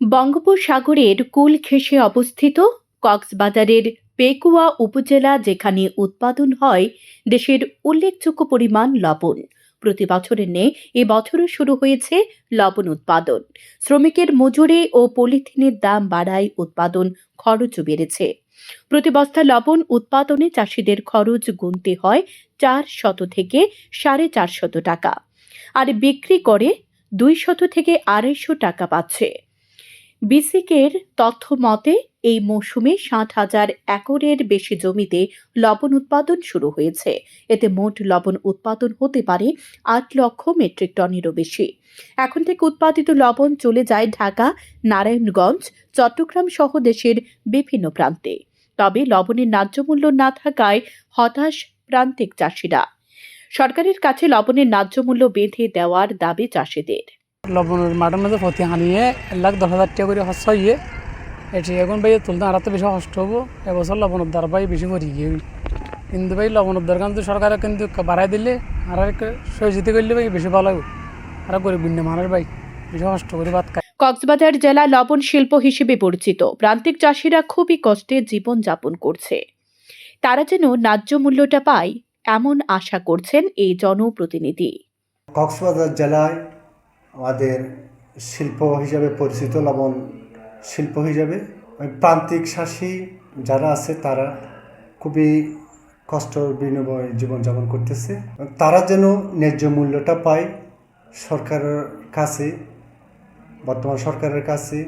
বঙ্গোপসাগরের কুল ঘেঁষে অবস্থিত কক্সবাজারের পেকুয়া উপজেলা যেখানে উৎপাদন হয়, দেশের উল্লেখযোগ্য পরিমাণ লবণ। প্রতি বছরের ন্যায় এবছরও শুরু হয়েছে লবণ উৎপাদন। শ্রমিকের মজুরি ও পলিথিনের দাম বাড়ায় উৎপাদন খরচও বেড়েছে। প্রতি বস্তা লবণ উৎপাদনে চাষিদের খরচ গুনতে হয় চার শত থেকে সাড়ে চার শত টাকা। আর বিক্রি করে দুই শত থেকে আড়াইশো টাকা পাচ্ছে। বিসিকের তথ্য মতে, এই মৌসুমে ষাট হাজার একরের বেশি জমিতে লবণ উৎপাদন শুরু হয়েছে। এতে মোট লবণ উৎপাদন হতে পারে আট লক্ষ মেট্রিক টনেরও বেশি। এখন থেকে উৎপাদিত লবণ চলে যায় ঢাকা, নারায়ণগঞ্জ, চট্টগ্রাম সহ দেশের বিভিন্ন প্রান্তে। তবে লবণের ন্যায্য মূল্য না থাকায় হতাশ প্রান্তিক চাষিরা। সরকারের কাছে লবণের ন্যায্য মূল্য বেঁধে দেওয়ার দাবি চাষিদের। লবণের মাঠের মধ্যে প্রতি হানিয়ে এক লাখ দশ হাজার টাকা করে হস্য হইয়ে এটি এখন ভাই তুলতে আর তো বেশি কষ্ট হব। এবছর লবণের দ্বার ভাই বেশি করি গিয়ে। কিন্তু ভাই লবণের দ্বার কিন্তু সরকারে কিন্তু বাড়াই দিলে আর সহযোগিতা করলে ভাই বেশি ভালো হবে। আর গরিব বিন্ন মানুষ ভাই বেশি কষ্ট করে ভাত খায়। কক্সবাজার জেলা লবণ শিল্প হিসেবে পরিচিত। প্রান্তিক চাষিরা খুবই কষ্টে জীবন যাপন করছে। তারা যেন ন্যায্য মূল্যটা পায় এমন আশা করছেন এই জনপ্রতিনিধি। কক্সবাজার জেলায় আমাদের শিল্প হিসাবে পরিচিত লবণ শিল্প হিসাবে প্রান্তিক শাসী যারা আছে তারা খুবই কষ্ট বিনিময়ে জীবনযাপন করতেছে। তারা যেন ন্যায্য মূল্যটা পায় সরকারের কাছে, বর্তমান সরকারের কাছে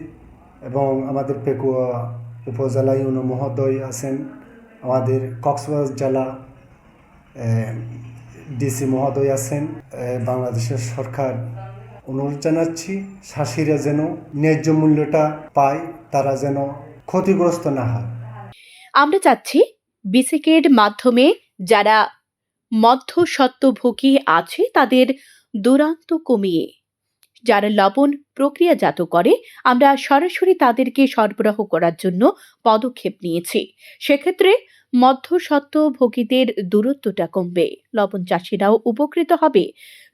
এবং আমাদের পেকুয়া উপজেলা ইউনো মহোদয় আছেন, আমাদের কক্সবাজার জেলা ডিসি মহোদয় আছেন বাংলাদেশের সরকার অনুরোধ জানাচ্ছি চাষিরা যেন ন্যায্য মূল্যটা পায়, তারা যেন ক্ষতিগ্রস্ত না হয়। আমরা চাচ্ছি বিসিকের মাধ্যমে যারা মধ্যস্বত্বভোগী আছে, তাদের দুরান্ত কমিয়ে যারা লবণ প্রক্রিয়াজাত করে, আমরা সরাসরি তাদেরকে সরবরাহ করার জন্য পদক্ষেপ নিয়েছি। সেক্ষেত্রে মধ্যস্বত্বভোগীদের দূরত্বটা কমবে। লবণ চাষিরাও উপকৃত হবে।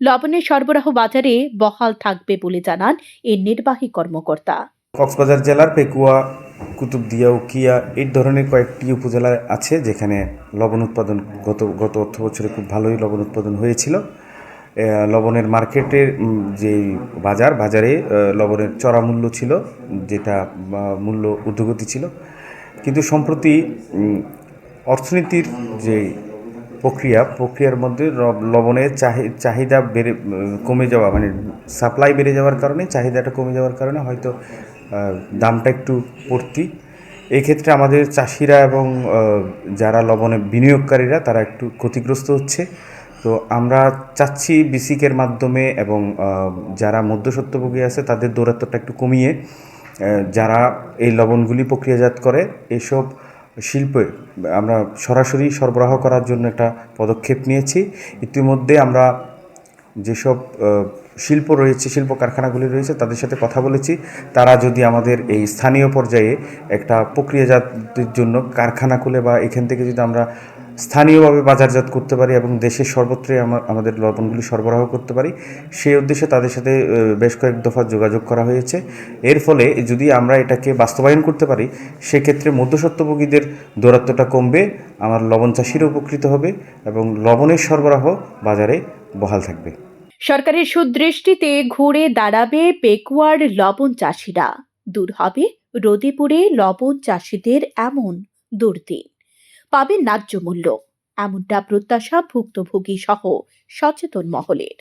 লবণের সরবরাহ বাজারে বহাল থাকবে বলে জানান এর নির্বাহী কর্মকর্তা। কক্সবাজার জেলার পেকুয়া, কুতুবদিয়া, উকিয়া এই ধরনের কয়েকটি উপজেলা আছে যেখানে লবণ উৎপাদন গত গত অর্থ বছরে খুব ভালোই লবণ উৎপাদন হয়েছিল। লবণের মার্কেটের যে বাজার, বাজারে লবণের চড়া মূল্য ছিল, যেটা মূল্য ঊর্ধ্বগতি ছিল। কিন্তু সম্প্রতি অর্থনীতির যে প্রক্রিয়া, প্রক্রিয়ার মধ্যে লবণের চাহি- চাহিদা বেড়ে কমে যাওয়া মানে সাপ্লাই বেড়ে যাওয়ার কারণে, চাহিদাটা কমে যাওয়ার কারণে হয়তো দামটা একটু পড়তি। এই ক্ষেত্রে আমাদের চাষিরা এবং যারা লবণে বিনিয়োগকারীরা, তারা একটু ক্ষতিগ্রস্ত হচ্ছে। তো আমরা চাচ্ছি বিসিকের মাধ্যমে এবং যারা মধ্যস্বত্বভোগী আছে তাদের দৌরাত্মটা একটু কমিয়ে যারা এই লবণগুলি প্রক্রিয়াজাত করে, এসব শিল্পে আমরা সরাসরি সরবরাহ করার জন্য একটা পদক্ষেপ নিয়েছি। ইতিমধ্যে আমরা যেসব শিল্প রয়েছে, শিল্প কারখানাগুলি রয়েছে তাদের সাথে কথা বলেছি। তারা যদি আমাদের এই স্থানীয় পর্যায়ে একটা প্রক্রিয়াজাতের জন্য কারখানা খুলে বা এখান থেকে যদি আমরা স্থানীয়ভাবে বাজারজাত করতে পারি এবং দেশের সর্বত্রই আমা- আমাদের লবণগুলি সরবরাহ করতে পারি। সেই উদ্দেশ্যে তাদের সাথে বেশ কয়েক দফা যোগাযোগ করা হয়েছে। এর ফলে যদি আমরা এটাকে বাস্তবায়ন করতে পারি, সেক্ষেত্রে মধ্যস্বত্বভোগীদের দৌরাত্মটা কমবে, আমার লবণ চাষিরা উপকৃত হবে এবং লবণের সরবরাহ বাজারে বহাল থাকবে। সরকারের সুদৃষ্টিতে ঘুরে দাঁড়াবে পেকুয়ার লবণ চাষিরা। দূর হবে রোদে পড়ে লবণ চাষিদের এমন দুর্দিন পাবে ন্যায্য মূল্য। এমনটা প্রত্যাশা ভুক্তভোগী সহ সচেতন মহলের।